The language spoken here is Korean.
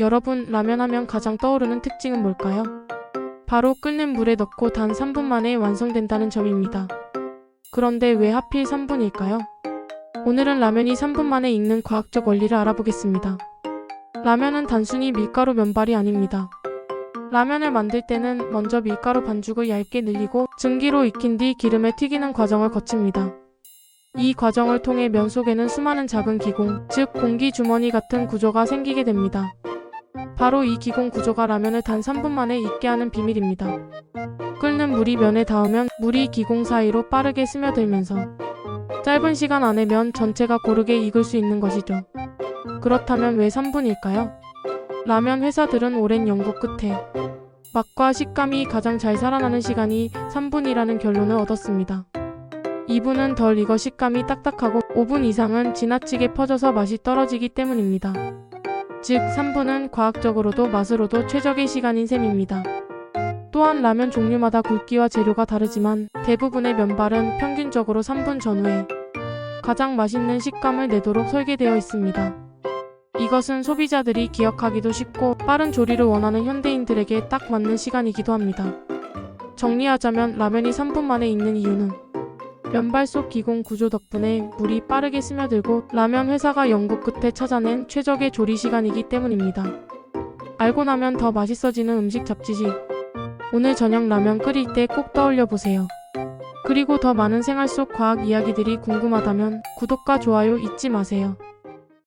여러분, 라면 하면 가장 떠오르는 특징은 뭘까요? 바로 끓는 물에 넣고 단 3분 만에 완성된다는 점입니다. 그런데 왜 하필 3분일까요? 오늘은 라면이 3분 만에 익는 과학적 원리를 알아보겠습니다. 라면은 단순히 밀가루 면발이 아닙니다. 라면을 만들 때는 먼저 밀가루 반죽을 얇게 늘리고 증기로 익힌 뒤 기름에 튀기는 과정을 거칩니다. 이 과정을 통해 면 속에는 수많은 작은 기공, 즉 공기 주머니 같은 구조가 생기게 됩니다. 바로 이 기공 구조가 라면을 단 3분 만에 익게 하는 비밀입니다. 끓는 물이 면에 닿으면 물이 기공 사이로 빠르게 스며들면서 짧은 시간 안에 면 전체가 고르게 익을 수 있는 것이죠. 그렇다면 왜 3분일까요? 라면 회사들은 오랜 연구 끝에 맛과 식감이 가장 잘 살아나는 시간이 3분이라는 결론을 얻었습니다. 2분은 덜 익어 식감이 딱딱하고 5분 이상은 지나치게 퍼져서 맛이 떨어지기 때문입니다. 즉 3분은 과학적으로도 맛으로도 최적의 시간인 셈입니다. 또한 라면 종류마다 굵기와 재료가 다르지만 대부분의 면발은 평균적으로 3분 전후에 가장 맛있는 식감을 내도록 설계되어 있습니다. 이것은 소비자들이 기억하기도 쉽고 빠른 조리를 원하는 현대인들에게 딱 맞는 시간이기도 합니다. 정리하자면 라면이 3분 만에 익는 이유는 면발 속 기공 구조 덕분에 물이 빠르게 스며들고 라면 회사가 연구 끝에 찾아낸 최적의 조리 시간이기 때문입니다. 알고 나면 더 맛있어지는 음식 잡지지. 오늘 저녁 라면 끓일 때 꼭 떠올려 보세요. 그리고 더 많은 생활 속 과학 이야기들이 궁금하다면 구독과 좋아요 잊지 마세요.